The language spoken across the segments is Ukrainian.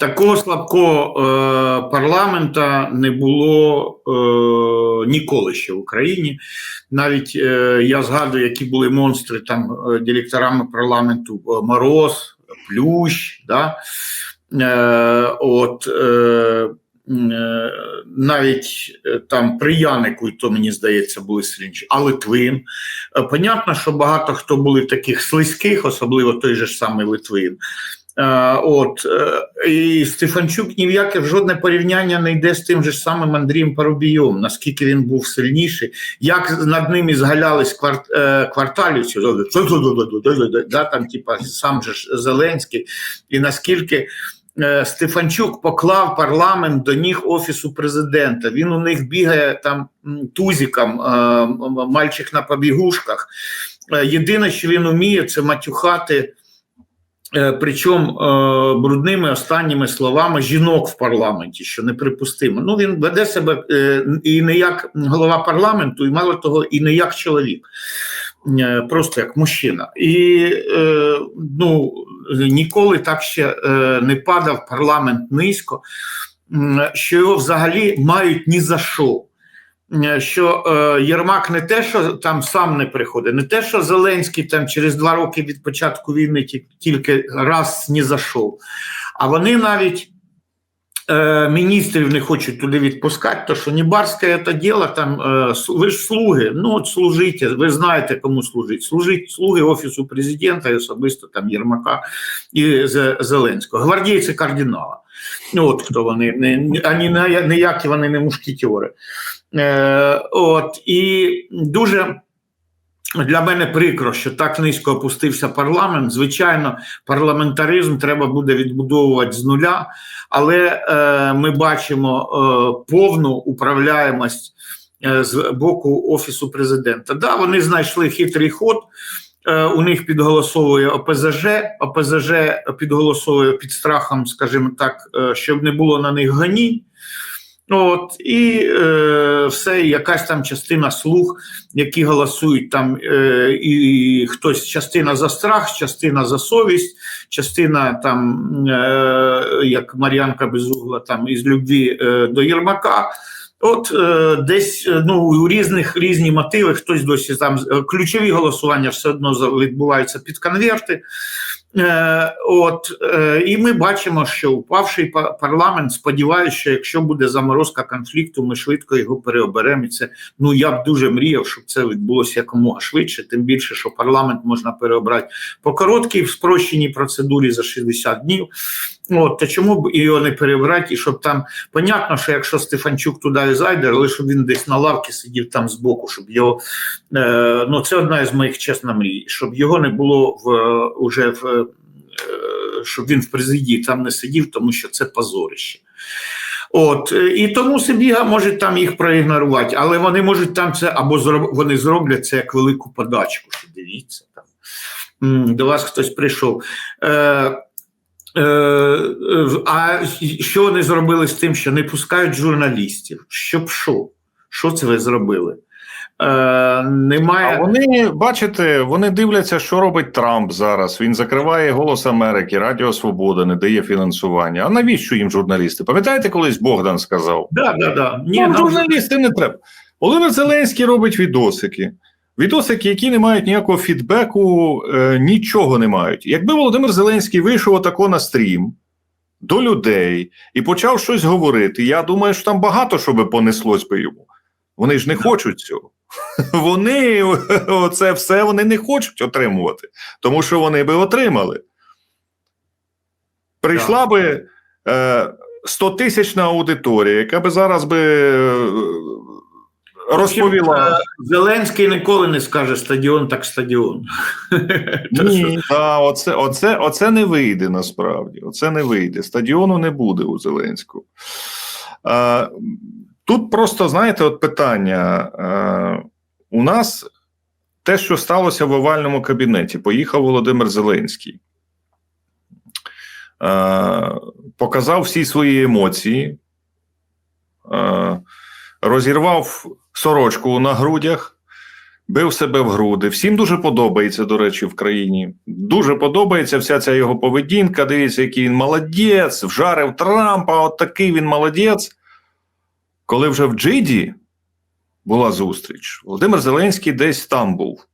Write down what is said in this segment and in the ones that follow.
Такого слабкого е, парламента не було е, ніколи ще в Україні. Навіть е, я згадую, які були монстри там е, директорами парламенту е, Мороз, Плющ. Да? Е, от, е, е, навіть е, там при Янику, і то мені здається, були сильніші, а Литвин. Е, Понятно, що багато хто були таких слизьких, особливо той же ж самий Литвин. Е, От е, і Стефанчук ні в яке жодне порівняння не йде з тим же самим Андрієм Парубійом, наскільки він був сильніший, як над ними згалялись кварт, е, кварталівці, да, там, типа, сам же Зеленський, і наскільки Стефанчук поклав парламент до ніг офісу президента. Він у них бігає там м, тузиком, е, мальчик на побігушках. Єдине, що він вміє, це матюхати. Е, Причому е, брудними останніми словами жінок в парламенті, що неприпустимо. Ну він веде себе е, і не як голова парламенту, і мало того, і не як чоловік, просто як мужчина. І ну, ніколи так ще не падав парламент низько, що його взагалі мають ні за що. Е, Що е, Єрмак не те, що там сам не приходить, не те, що Зеленський там через два роки від початку війни ті- тільки раз не зайшов, а вони навіть е, міністрів не хочуть туди відпускати, то що не барське це діло, там е, ви ж слуги, ну от служите, ви знаєте, кому служить. Служить слуги Офісу президента і особисто там Єрмака і Зеленського, гвардійці кардинала. Ну, от хто вони, не, ані ніякі вони не мушкетери. Е, от, і дуже для мене прикро, що так низько опустився парламент. Звичайно, парламентаризм треба буде відбудовувати з нуля, але е, ми бачимо е, повну управляємость е, з боку Офісу президента. Да, вони знайшли хитрий ход. Е, У них підголосовує ОПЗЖ, ОПЗЖ підголосовує під страхом, скажімо так, е, щоб не було на них ганінь. От, і е, все, якась там частина слуг, які голосують там, е, і хтось частина за страх, частина за совість, частина там, е, як Мар'янка Безугла, там із любві е, до Єрмака. От е, десь е, ну, у різних різні мотиви, хтось досі там е, ключові голосування все одно відбуваються під конверти. Е, от, е, і ми бачимо, що упавший па- парламент, сподіваюся, що якщо буде заморозка конфлікту, ми швидко його переоберемо. І це ну я б дуже мріяв, щоб це відбулося якомога швидше. Тим більше, що парламент можна переобрати по короткій спрощеній процедурі за 60 днів. От, то чому б його не перебрати, і щоб там понятно, що якщо Стефанчук туди зайде, але щоб він десь на лавці сидів там збоку, щоб його е, ну це одна із моїх чесно мрій, щоб його не було в е, уже в щоб він в президії там не сидів, тому що це позорище. От е, і тому Сибіга може там їх проігнорувати, але вони можуть там це або вони зроблять це як велику подачку. Що дивіться там. До вас хтось прийшов. Е, Е, е, а що вони зробили з тим, що не пускають журналістів? Щоб що? Що це ви зробили? Е, немає. А вони, бачите, вони дивляться, що робить Трамп зараз. Він закриває голос Америки, Радіо Свобода, не дає фінансування. А навіщо їм журналісти? Пам'ятаєте, колись Богдан сказав? Да, да, да. Ні, Нам нам- журналісти не треба. Володимир Зеленський робить відосики. Відосики, які не мають ніякого фідбеку, е, нічого не мають. Якби Володимир Зеленський вийшов отако на стрім до людей і почав щось говорити, я думаю, що там багато що би понеслось би йому. Вони ж не хочуть цього. Вони це все вони не хочуть отримувати, тому що вони би отримали. Прийшла би е, 100-тисячна аудиторія, яка би зараз би е, розповіла. Е, Зеленський ніколи не скаже стадіон, так стадіон. Ні, та, оце, оце, оце не вийде насправді. Оце не вийде. Стадіону не буде у Зеленського. Тут просто, знаєте, от питання. Е, у нас те, що сталося в овальному кабінеті, поїхав Володимир Зеленський. Е, показав всі свої емоції, е, розірвав сорочку на грудях, бив себе в груди. Всім дуже подобається, до речі, в країні. Дуже подобається вся ця його поведінка. Дивіться, який він молодець, вжарив Трампа, от такий він молодець. Коли вже в Джиді була зустріч, Володимир Зеленський десь там був.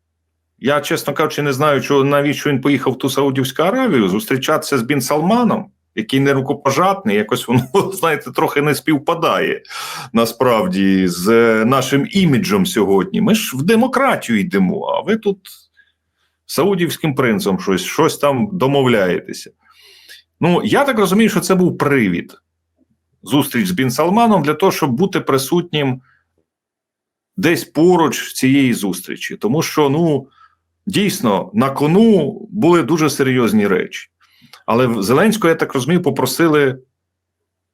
Я, чесно кажучи, не знаю, чого, навіщо він поїхав в ту Саудівську Аравію зустрічатися з Бін Салманом, який не рукопожатний, якось воно, знаєте, трохи не співпадає насправді з е, нашим іміджем сьогодні. Ми ж в демократію йдемо, а ви тут саудівським принцем щось, щось там домовляєтеся. Ну, я так розумію, що це був привід. Зустріч з Бін Салманом для того, щоб бути присутнім десь поруч цієї зустрічі. Тому що, ну, дійсно, на кону були дуже серйозні речі. Але Зеленського, я так розумію, попросили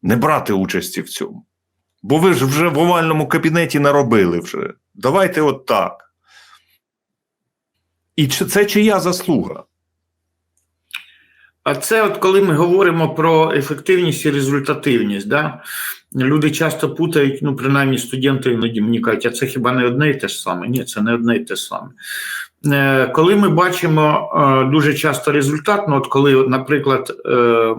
не брати участі в цьому. Бо ви ж вже в овальному кабінеті наробили вже. Давайте от так. І це чия заслуга? А це от коли ми говоримо про ефективність і результативність, да? люди часто путають, ну, принаймні студенти іноді мені кажуть, а це хіба не одне і те ж саме? Ні, це не одне і те саме. Е, Коли ми бачимо е, дуже часто результат, ну от коли, наприклад, е,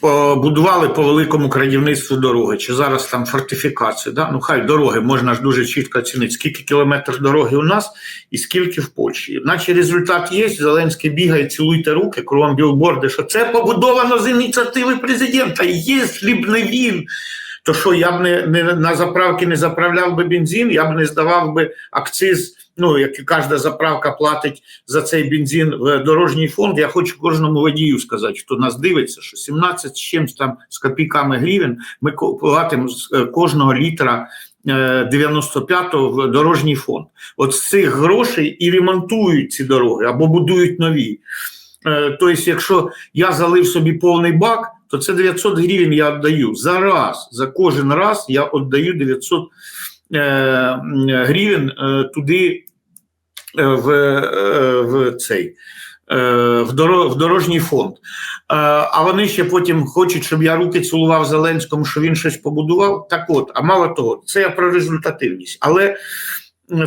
побудували по великому крадівництву дороги, чи зараз там фортифікації. да? ну хай дороги можна ж дуже чітко оцінити, скільки кілометрів дороги у нас і скільки в Польщі. Наче результат є, Зеленський бігає, цілуйте руки, кругом білборди, що це побудовано з ініціативи президента. Якщо б не він, то що я б не, не на заправки не заправляв би бензин, я б не здавав би акциз. Ну, як і кожна заправка платить за цей бензин в дорожній фонд. Я хочу кожному водію сказати, хто нас дивиться, що 17 з чимось там з копійками гривень ми платимо з е, кожного літра е, 95-го в дорожній фонд. От з цих грошей і ремонтують ці дороги або будують нові. Е, Тобто, якщо я залив собі повний бак, то це 900 гривень я віддаю. За раз, за кожен раз я віддаю 900 е, гривень е, туди е, в, е, в цей. е, В дорожній фонд. Е, А вони ще потім хочуть, щоб я руки цілував Зеленському, що він щось побудував. Так от, а мало того, це я про результативність. Але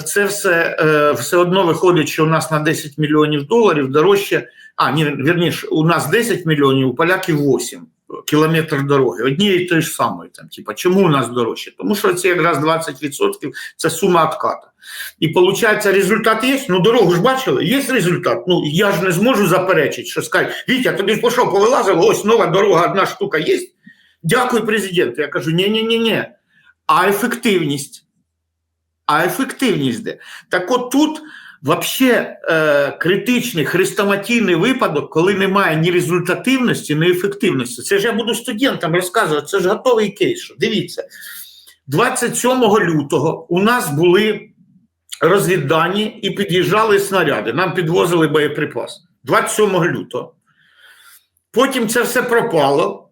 це все, все одно виходить, що у нас на 10 мільйонів доларів дорожче. А, ні, вірніше, у нас 10 мільйонів, у поляків 8 кілометр дороги. Однієї тої ж самої. Там, типа, чому у нас дорожче? Тому що це якраз 20% це сума отката. І виходить, результат є. Ну, дорогу ж бачили, є результат. Ну, я ж не зможу заперечити, що сказати, Вітя, тобі ж пішов, повилазило, ось нова дорога, одна штука є. Дякую, президент. Я кажу, ні, ні, ні, ні. А ефективність. А ефективність де? Так от тут Вообще е, критичний хрестоматійний випадок, коли немає ні результативності, ні ефективності. Це ж я буду студентам розказувати, це ж готовий кейс. Дивіться, 27 лютого у нас були розвіддані і під'їжджали снаряди. Нам підвозили боєприпас. 27 лютого. Потім це все пропало.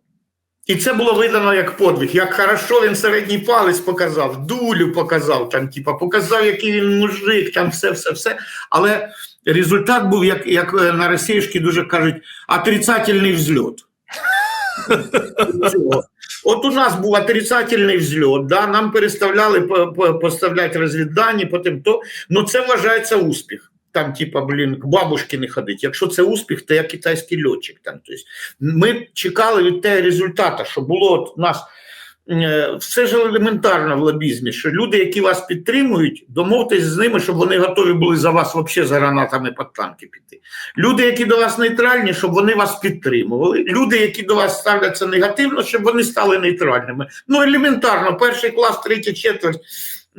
І це було видано як подвиг. Як хорошо він середній палець показав, дулю показав, там, типа, показав, який він мужик, там все, все, все. Але результат був, як, як е, на російській дуже кажуть, отрицательний взльот. От у нас був отрицательний взльот, да, нам переставляли по- по- поставляти розвіддані, потім то. Ну це вважається успіх. Там, типа, блін, к бабушки не ходить. Якщо це успіх, то я китайський льотчик. Там, тобто, ми чекали від того результату, що було от нас е, все ж елементарно в лобізмі, що люди, які вас підтримують, домовтесь з ними, щоб вони готові були за вас взагалі за гранатами під танки піти. Люди, які до вас нейтральні, щоб вони вас підтримували. Люди, які до вас ставляться негативно, щоб вони стали нейтральними. Ну, елементарно, перший клас, третя четверть.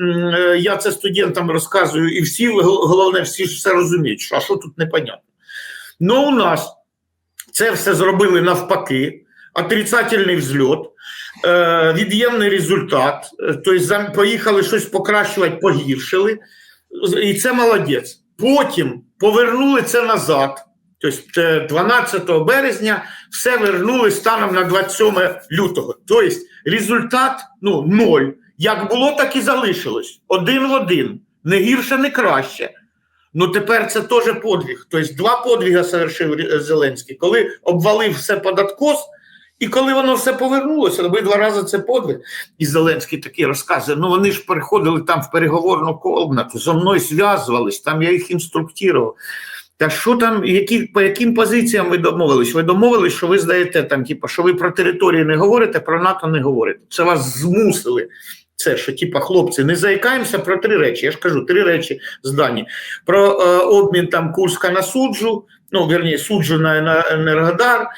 Е, Я це студентам розказую, і всі, головне, всі все розуміють, що, а що тут непонятно. Ну, у нас це все зробили навпаки, отрицательний взльот, е, від'ємний результат, е, тобто поїхали щось покращувати, погіршили, і це молодець. Потім повернули це назад. Тобто е, 12 березня все вернули станом на 27 лютого. Тобто результат ну, ноль. Як було, так і залишилось. Один в один. Не гірше, не краще. Ну тепер це теж подвиг. Тобто два подвиги совершив Зеленський, коли обвалив все под откос І коли воно все повернулося, обидва рази це подвиг. І Зеленський такий розказує: ну вони ж переходили там в переговорну комнату, зо мною зв'язувались, там я їх інструктував. Та що там, які, по яким позиціям ви домовились? Ви домовились, що ви здаєте там, типу, що ви про території не говорите, про НАТО не говорите. Це вас змусили. Це що, типа, хлопці, не заїкаємося про три речі. Я ж кажу, три речі здані. Про е, обмін там Курська на суджу, ну верні, суджу на, на Енергодар,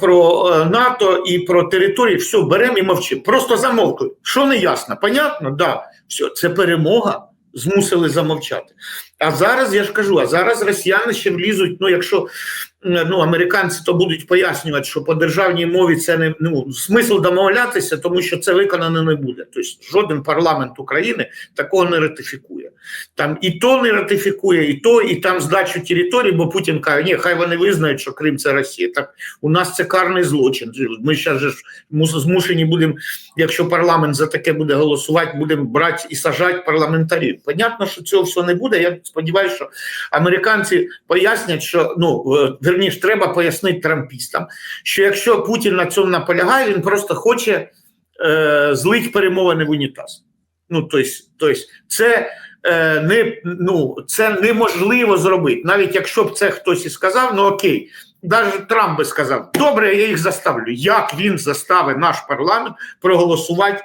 про е, НАТО і про території. Все, беремо і мовчимо. Просто замовкли. Що не ясно? Понятно? Да. Все, це перемога. Змусили замовчати. А зараз я ж кажу, а зараз росіяни ще влізуть. Ну, якщо ну, американці то будуть пояснювати, що по державній мові це не ну смисл домовлятися, тому що це виконано не буде. Тобто жоден парламент України такого не ратифікує. Там і то не ратифікує, і то, і там здачу території, бо Путін каже, ні, хай вони визнають, що Крим це Росія. Так у нас це карний злочин. Ми зараз ж змушені будемо, якщо парламент за таке буде голосувати, будемо брати і сажати парламентарів. Понятно, що цього всього не буде. Я сподіваюся, що американці пояснять, що ну е, верніше, треба пояснити трампістам, що якщо Путін на цьому наполягає, він просто хоче е, злить перемовини в унітаз. Ну, тобто, тобто це е, не ну це неможливо зробити, навіть якщо б це хтось і сказав, ну окей. Навіть Трамп би сказав, добре, я їх заставлю. Як він заставить наш парламент проголосувати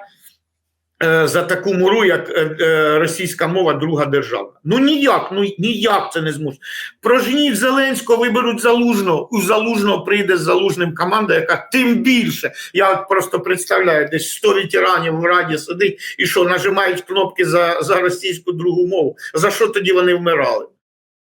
за таку муру, як е, е, російська мова, друга держава? Ну ніяк, ну ніяк це не змусить. Прожніть Зеленського, виберуть залужного. У залужного прийде з залужним команда, яка тим більше. Я просто представляю, десь 100 ветеранів в раді сидить і що нажимають кнопки за, за російську другу мову. За що тоді вони вмирали?